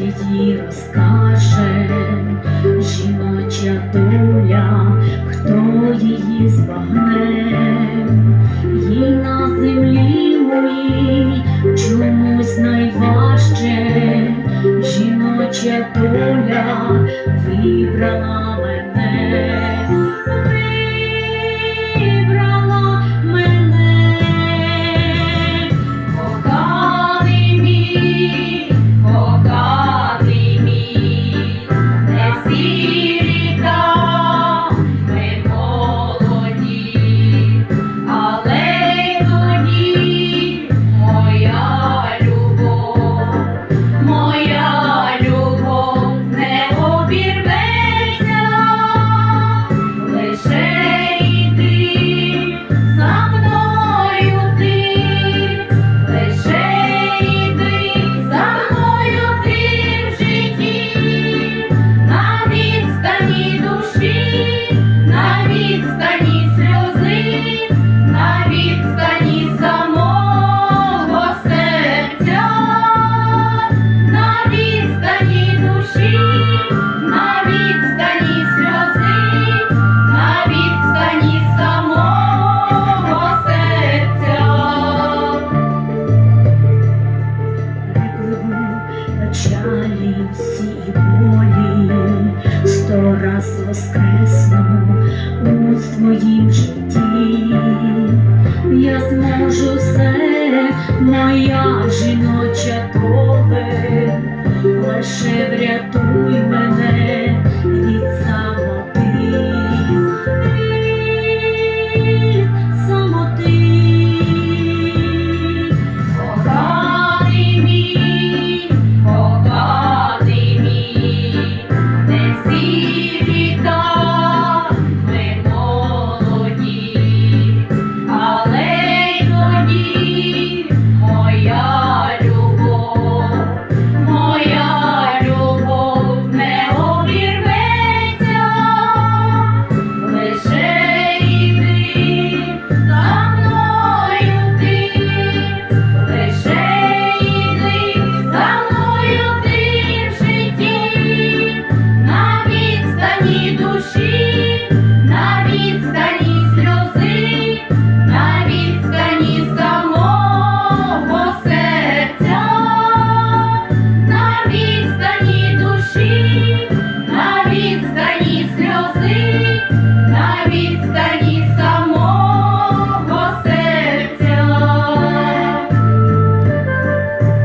її розкаже, жіноча доля, хто її збагне, їй на землі моїй чомусь найважче, жіноча доля вибрана. печалі і болі, сто раз воскресну у своїм житті, я зможу все, моя жіноча доле лише врятувати.